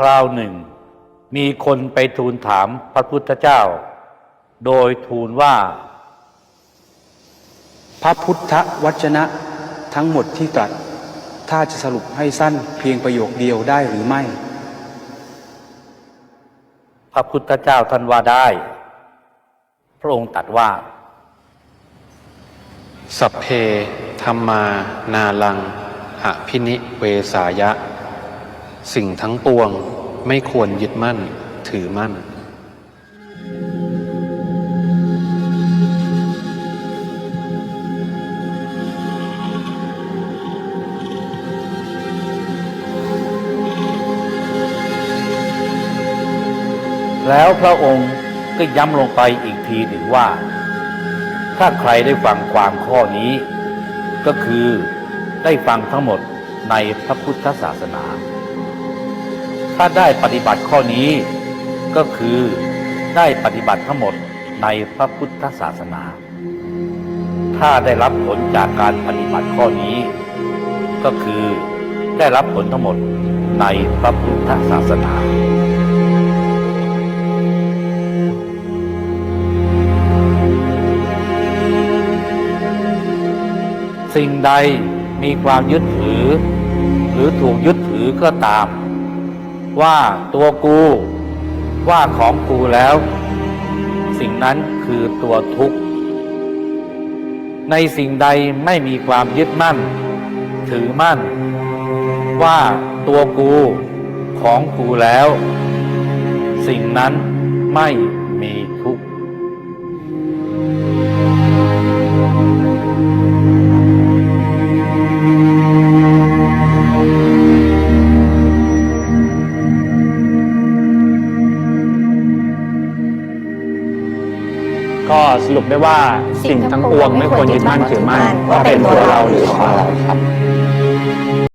คราวหนึ่ง มีคนไปทูลถามพระพุทธเจ้า โดยทูลว่า พระพุทธวจนะทั้งหมดที่ตรัส ถ้าจะสรุปให้สั้นเพียงประโยคเดียวได้หรือไม่ พระพุทธเจ้าท่านว่าได้ พระองค์ตรัสว่า สัพเพธรรมานาลังอภินิเวสายะ สิ่งทั้งปวงไม่ควรยึดมั่นถือมั่น แล้วพระองค์ก็ย้ำลงไปอีกทีหนึ่งว่า ถ้าใครได้ฟังความข้อนี้ ก็คือได้ฟังทั้งหมดในพระพุทธศาสนา ถ้าได้ปฏิบัติข้อนี้ ก็คือได้ปฏิบัติทั้งหมดในพระพุทธศาสนา ถ้าได้รับผลจากการปฏิบัติข้อนี้ ก็คือได้รับผลทั้งหมดในพระพุทธศาสนาสิ่งใดมีความยึดถือ หรือถูกยึดถือก็ตาม ว่าตัวกู ว่าของกูแล้ว สิ่งนั้นคือตัวทุกข์ ในสิ่งใดไม่มีความยึดมั่น ถือมั่น ว่าตัวกูของกูแล้ว สิ่งนั้นไม่มีทุกข์ ก็สรุปได้ว่าสิ่งทั้งปวงไม่ควรยึดมั่นถือมั่นว่าเป็นตัวเราหรือของเราครับ